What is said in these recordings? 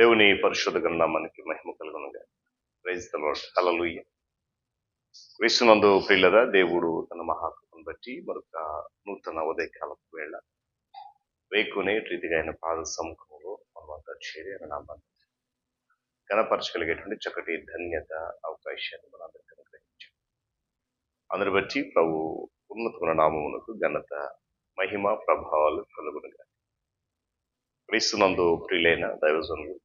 దేవుని పరిశుద్ధ మనకి మహిమ కలుగునుగా ప్రైజ్ హలలుయ్య క్రీస్తునందు ప్రియులరా దేవుడు తన మహాకృపను బట్టి మరొక నూతన ఉదయకాలపు వేళ వేకునే రీతిగా ఆయన పాద సముఖంలో మనమంతా చేరి ఆయన నామాన్ని కనపరచగలిగేటువంటి చక్కటి ధన్యత అవకాశాన్ని మనందరికీ అనుగ్రహించాం అందరి బట్టి ప్రభు ఉన్నతమైన నామమునకు ఘనత మహిమ ప్రభావాలు కలుగునుగా క్రీస్తునందు ప్రియులైన దైవజనులు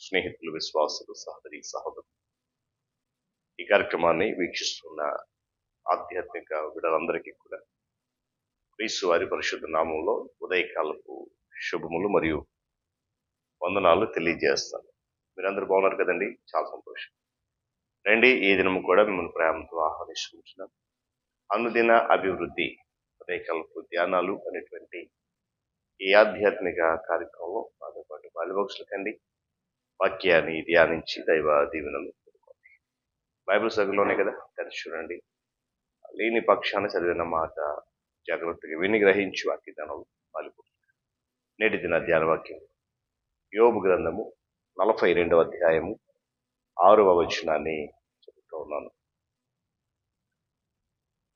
స్నేహితులు విశ్వాసులు సహోదరి సహోదరు ఈ కార్యక్రమాన్ని వీక్షిస్తున్న ఆధ్యాత్మిక విడలందరికీ కూడా క్రీస్తు వారి పరిశుద్ధ నామంలో ఉదయకాలపు శుభములు మరియు వందనాలు తెలియజేస్తాను. మీరందరూ బాగున్నారు కదండి? చాలా సంతోషం. రండి ఈ దినము కూడా మిమ్మల్ని ప్రేమతో ఆహ్వానిస్తున్నాం అనుదిన అభివృద్ధి ఉదయకాలపు ధ్యానాలు అనేటువంటి ఈ ఆధ్యాత్మిక కార్యక్రమంలో నాతో పాటు బాల్యభక్షులు వాక్యాన్ని ధ్యానించి దైవ దీవెనలు బైబిల్ సగంలోనే కదా? దాన్ని చూడండి. లేని పక్షాన చదివిన మాట జాగ్రత్తగా విని గ్రహించి వాక్య ధ్యానంలో పాల్గొంటుంది నేటి దిన ధ్యాన వాక్యం. యోబు గ్రంథము నలభై రెండవ అధ్యాయము ఆరవ వచనాన్ని చెబుతూ ఉన్నాను.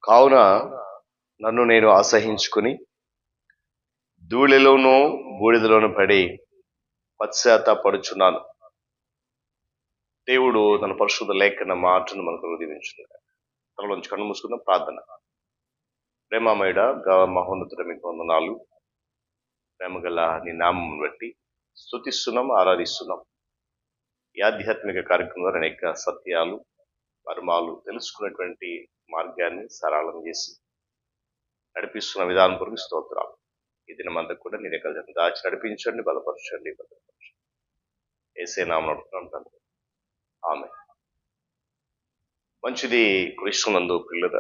కావున నన్ను నేను అసహించుకుని ధూళిలోనూ బూడిదలోనూ పడి పశ్చాత్తాపడుచున్నాను. దేవుడు తన పరిశుద్ధ లేఖన మాటను మనకు దీవించున్నాడు తనలోంచి కన్ను మూసుకుందాం ప్రార్థన. ప్రేమామయుడ మహోన్నతుడ మీకు వందనాలు. ప్రేమ గల నీ నామం బట్టి స్థుతిస్తున్నాం ఆరాధిస్తున్నాం. ఈ ఆధ్యాత్మిక కార్యక్రమం ద్వారా అనేక సత్యాలు మర్మాలు తెలుసుకున్నటువంటి మార్గాన్ని సరళం చేసి నడిపిస్తున్న విధానం కొరకు స్తోత్రాలు. ఈ దినమంతా కూడా నేను దగ్గర దాచి నడిపించండి బలపరచండి భద్రపరచండి. ఏసే నామం నడుపుతున్నాం ఆమె మంచిది క్రీస్తునందు పిల్లల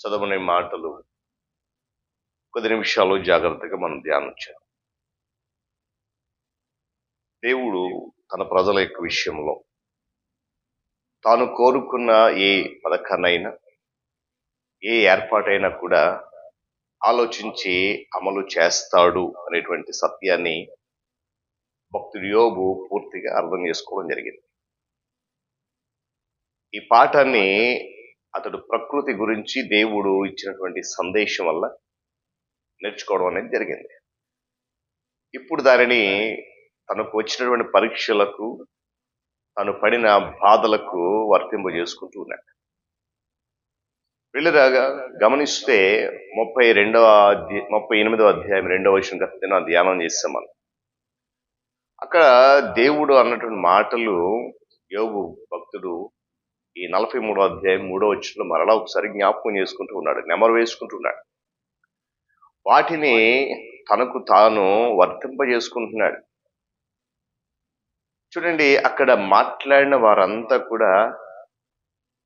చదవని మాటలు. కొద్ది నిమిషాలు జాగ్రత్తగా మనం ధ్యానం దేవుడు తన ప్రజల యొక్క విషయంలో తాను కోరుకున్న ఏ పథకాన్నైనా ఏ ఏర్పాటైనా కూడా ఆలోచించి అమలు చేస్తాడు అనేటువంటి సత్యాన్ని భక్తుడి యోబు పూర్తిగా అర్థం చేసుకోవడం జరిగింది. ఈ పాఠాన్ని అతడు ప్రకృతి గురించి దేవుడు ఇచ్చినటువంటి సందేశం వల్ల నేర్చుకోవడం అనేది జరిగింది. ఇప్పుడు దానిని తనకు వచ్చినటువంటి పరీక్షలకు తను పడిన బాధలకు వర్తింప చేసుకుంటూ ఉన్నాడు. వీళ్ళరాగా గమనిస్తే ముప్పై రెండవ అధ్యాయ ముప్పై ఎనిమిదవ అధ్యాయం రెండవ విషయం గత నేను ధ్యానం చేస్తాం మనం. అక్కడ దేవుడు అన్నటువంటి మాటలు యోగు భక్తుడు ఈ నలభై మూడో అధ్యాయం మూడో వచ్చిన మరలా ఒకసారి జ్ఞాపకం చేసుకుంటూ ఉన్నాడు నెమరు వేసుకుంటూ ఉన్నాడు. వాటిని తనకు తాను వర్తింపజేసుకుంటున్నాడు. చూడండి అక్కడ మాట్లాడిన వారంతా కూడా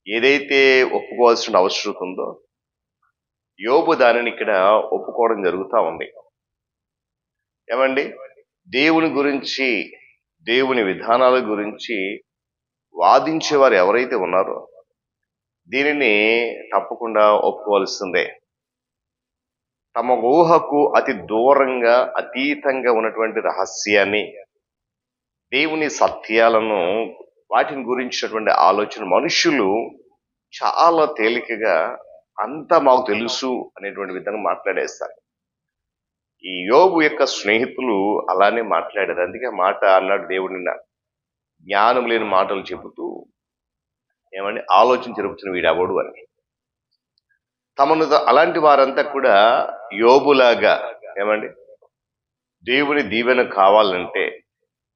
ఏదైతే ఒప్పుకోవాల్సిన అవసరం ఉందో యోబు దానిని ఇక్కడ ఒప్పుకోవడం జరుగుతూ ఉంది. ఏమండి? దేవుని గురించి దేవుని విధానాల గురించి వాదించేవారు ఎవరైతే ఉన్నారో దీనిని తప్పకుండా ఒప్పుకోవాల్సిందే. తమ ఊహకు అతి దూరంగా అతీతంగా ఉన్నటువంటి రహస్యాన్ని దేవుని సత్యాలను వాటిని గురించినటువంటి ఆలోచన మనుషులు చాలా తేలికగా అంతా మాకు తెలుసు అనేటువంటి విధంగా మాట్లాడేస్తారు. ఈ యోగు యొక్క స్నేహితులు అలానే మాట్లాడారు. అందుకే మాట అన్నాడు దేవుడిని జ్ఞానం లేని మాటలు చెబుతూ ఏమండి ఆలోచన జరుపుతున్న వీడవడు అని. తమను అలాంటి వారంతా కూడా యోబులాగా ఏమండి దేవుని దీవెన కావాలంటే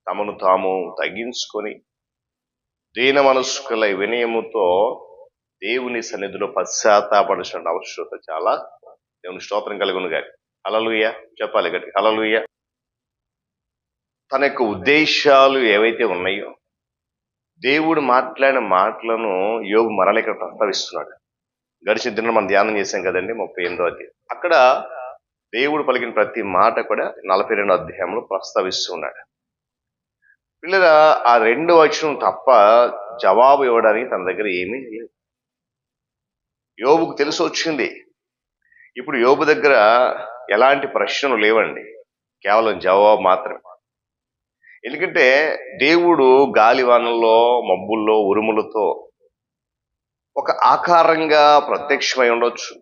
తమను తాము తగ్గించుకొని దీన మనస్కుల వినయముతో దేవుని సన్నిధిలో పశ్చాత్తాపడిన అవసరత చాలా. దేవుని స్తోత్రం కలుగును గాని అలలుయ చెప్పాలి గట్టి అలలుయ తన యొక్క ఉద్దేశాలు ఏవైతే ఉన్నాయో దేవుడు మాట్లాడిన మాటలను యోగు మరల ఇక్కడ ప్రస్తావిస్తున్నాడు. గడిచిన దిన మనం ధ్యానం చేశాం కదండి ముప్పై ఎనిమిదో అధ్యాయం. అక్కడ దేవుడు పలికిన ప్రతి మాట కూడా నలభై రెండో అధ్యాయంలో ప్రస్తావిస్తున్నాడు. పిల్లల ఆ రెండు వచనం తప్ప జవాబు ఇవ్వడానికి తన దగ్గర ఏమీ లేదు. యోబుకు తెలిసి వచ్చింది ఇప్పుడు యోబు దగ్గర ఎలాంటి ప్రశ్నలు లేవండి. కేవలం జవాబు మాత్రమే. ఎందుకంటే దేవుడు గాలివానల్లో మబ్బుల్లో ఉరుములతో ఒక ఆకారంగా ప్రత్యక్షమై ఉండొచ్చు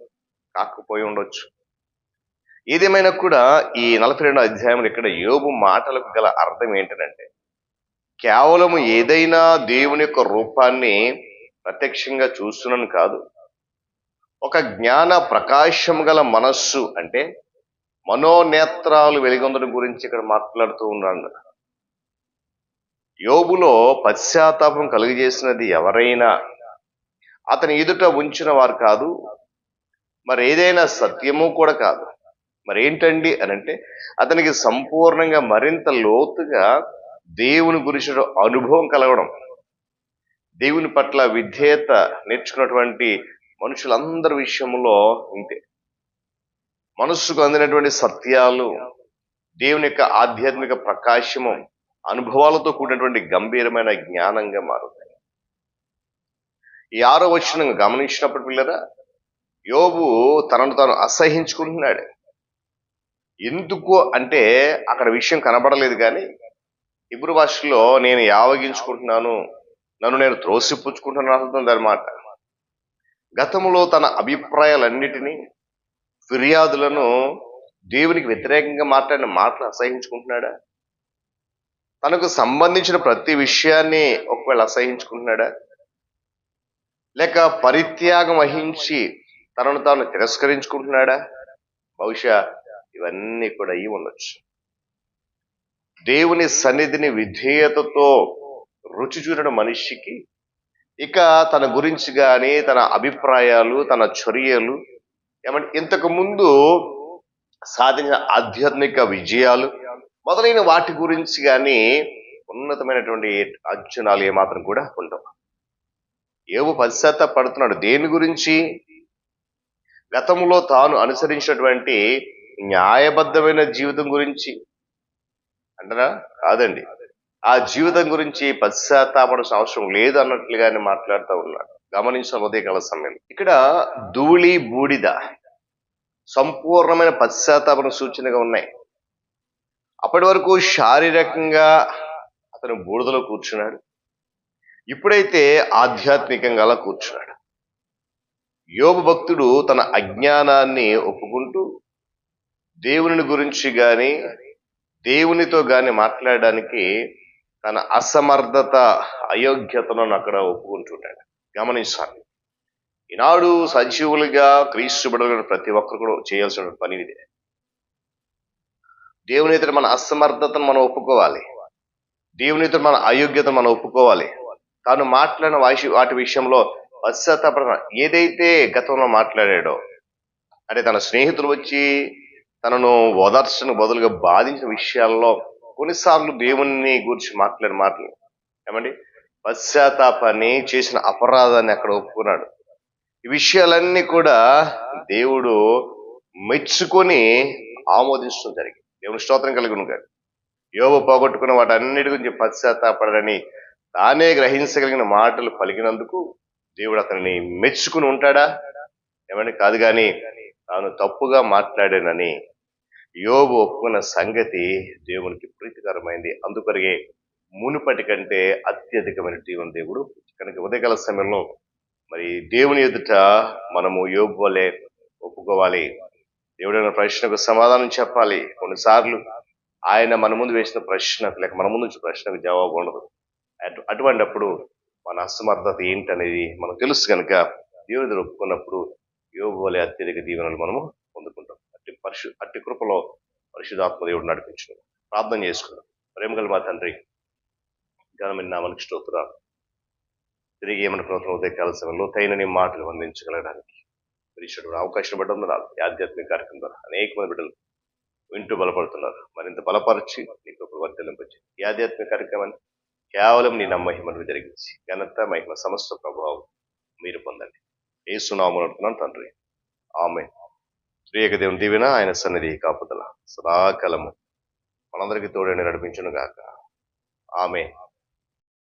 కాకపోయి ఉండొచ్చు. ఏదేమైనా కూడా ఈ నలభై రెండు అధ్యాయంలో ఇక్కడ యోగు మాటలకు గల అర్థం ఏంటంటే కేవలం ఏదైనా దేవుని యొక్క రూపాన్ని ప్రత్యక్షంగా చూస్తున్నాను కాదు ఒక జ్ఞాన ప్రకాశం గల మనస్సు అంటే మనోనేత్రాలు వెలిగొందడం గురించి ఇక్కడ మాట్లాడుతూ ఉన్నాను యోబులో పశ్చాత్తాపం కలుగజేసినది ఎవరైనా అతని ఎదుట ఉంచిన వారు కాదు మరి ఏదైనా సత్యము కూడా కాదు. మరి ఏంటండి అని అంటే అతనికి సంపూర్ణంగా మరింత లోతుగా దేవుని గురించిన అనుభవం కలగడం. దేవుని పట్ల విధేయత నేర్చుకున్నటువంటి మనుషులందరి విషయంలో ఇంతే. మనస్సుకు అందినటువంటి సత్యాలు దేవుని యొక్క ఆధ్యాత్మిక ప్రకాశము అనుభవాలతో కూడినటువంటి గంభీరమైన జ్ఞానంగా మారుతాయి. ఈ ఆరో వచనం గమనించినప్పుడు పిల్లరా యోబు తనను తాను అసహించుకుంటున్నాడు. ఎందుకు అంటే అక్కడ విషయం కనబడలేదు కానీ ఇబ్రు భాషలో నేను యావగించుకుంటున్నాను నన్ను నేను త్రోసిపుచ్చుకుంటున్నాను అనమాట గతంలో తన అభిప్రాయాలన్నిటినీ ఫిర్యాదులను దేవునికి వ్యతిరేకంగా మాట్లాడిన మాటలు అసహించుకుంటున్నాడా? తనకు సంబంధించిన ప్రతి విషయాన్ని ఒకవేళ అసహించుకుంటున్నాడా? లేక పరిత్యాగం వహించి తనను తాను తిరస్కరించుకుంటున్నాడా? బహుశా ఇవన్నీ కూడా అయి ఉండొచ్చు. దేవుని సన్నిధిని విధేయతతో రుచి చూడడం మనిషికి ఇక తన గురించి కానీ తన అభిప్రాయాలు తన చర్యలు ఏమంటే ఇంతకు ముందు సాధించిన ఆధ్యాత్మిక విజయాలు మొదలైన వాటి గురించి కానీ ఉన్నతమైనటువంటి అంచనాలు ఏమాత్రం కూడా ఉండవు. ఏవో పశ్చాత్తాపడుతున్నాడు. దేని గురించి? గతంలో తాను అనుసరించినటువంటి న్యాయబద్ధమైన జీవితం గురించి. అంటారా? కాదండి. ఆ జీవితం గురించి పశ్చాత్తాపడాల్సిన అవసరం లేదు అన్నట్లుగానే మాట్లాడుతూ ఉన్నాడు. గమనించిన ఉదయకాల సమయం. ఇక్కడ ధూళి బూడిద సంపూర్ణమైన పశ్చాత్తాపన సూచనగా ఉన్నాయి. అప్పటి వరకు శారీరకంగా అతను బూడిదలో కూర్చున్నాడు. ఇప్పుడైతే ఆధ్యాత్మికంగా అలా కూర్చున్నాడు. యోగ భక్తుడు తన అజ్ఞానాన్ని ఒప్పుకుంటూ దేవుని గురించి కానీ దేవునితో కానీ మాట్లాడడానికి తన అసమర్థత అయోగ్యతను అక్కడ ఒప్పుకుంటున్నాడు గమనించాలి. ఈనాడు సజీవులుగా క్రీస్తు బిడ్డలు ప్రతి ఒక్కరు కూడా చేయాల్సిన పని ఇదే. దేవుని ఎదుట మన అసమర్థతను మనం ఒప్పుకోవాలి. దేవుని ఎదుట మన అయోగ్యతను మనం ఒప్పుకోవాలి. తాను మాట్లాడిన వాటి వాటి విషయంలో పశ్చాత్తాపడ ఏదైతే గతంలో మాట్లాడాడో అంటే తన స్నేహితులు వచ్చి తనను ఓదార్చడానికి బదులుగా బాధించిన విషయాల్లో కొన్నిసార్లు దేవుని గురించి మాట్లాడిన మాటలు. ఏమండి? పశ్చాత్తాపాన్ని చేసిన అపరాధాన్ని అక్కడ ఒప్పుకున్నాడు. ఈ విషయాలన్నీ కూడా దేవుడు మెచ్చుకొని ఆమోదించడం జరిగింది. దేవుని స్తోత్రం కలిగి కాదు యోగ పోగొట్టుకున్న వాటన్నిటి గురించి పశ్చాత్తాపడని తానే గ్రహించగలిగిన మాటలు పలికినందుకు దేవుడు అతనిని మెచ్చుకుని ఉంటాడా? ఏమని కాదు కానీ తాను తప్పుగా మాట్లాడానని యోబు ఒప్పుకున్న సంగతి దేవునికి ప్రీతికరమైంది. అందుకరిగే మునుపటి కంటే అత్యధికమైన దేవుని దేవుడు. కనుక ఉదయకాల సమయంలో మరి దేవుని ఎదుట మనము యోబు వలె ఒప్పుకోవాలి. దేవుడైన ప్రశ్నకు సమాధానం చెప్పాలి. కొన్నిసార్లు ఆయన మన ముందు వేసిన ప్రశ్నకు లేక మన ముందు నుంచి ప్రశ్నకు జవాబు ఉండదు. అటు అటువంటిప్పుడు మన అసమర్థత ఏంటనేది మనకు తెలుసు కనుక దేవుడి ఒప్పుకున్నప్పుడు యోగు వలె అత్యధిక దీవెనలు మనము పొందుకుంటాం. అట్టి పరిశు అట్టి కృపలో పరిశుధాత్మ దేవుడు నడిపించడం ప్రార్థన చేసుకున్నాం ప్రేమగల మా తండ్రి ఘనమైన నామనికి స్తోత్రాలు. తిరిగి ఏమన్న ప్రభుత్వం ఉదయకాల సమయంలో తైనని మాటలు అందించగలగడానికి ఈశ్వరుడు అవకాశం పడ్డ ఆధ్యాత్మిక కార్యక్రమం ద్వారా అనేక మంది బిడ్డలు వింటూ బలపడుతున్నారు. మరింత బలపరిచి నీకు వర్ధలింపచ్చి ఈ ఆధ్యాత్మిక కార్యక్రమాన్ని కేవలం నీ నమ్మహిమను జరిగించి ఘనత మహిమ సమస్త ప్రభావం మీరు పొందండి. ఏ సునామం అంటున్నాను తండ్రి. ఆమె శ్రీయక దేవుని దీవెన ఆయన సన్నిధి కాపుదల సదాకాలము. మనందరికీ తోడని నడిపించును గాక ఆమె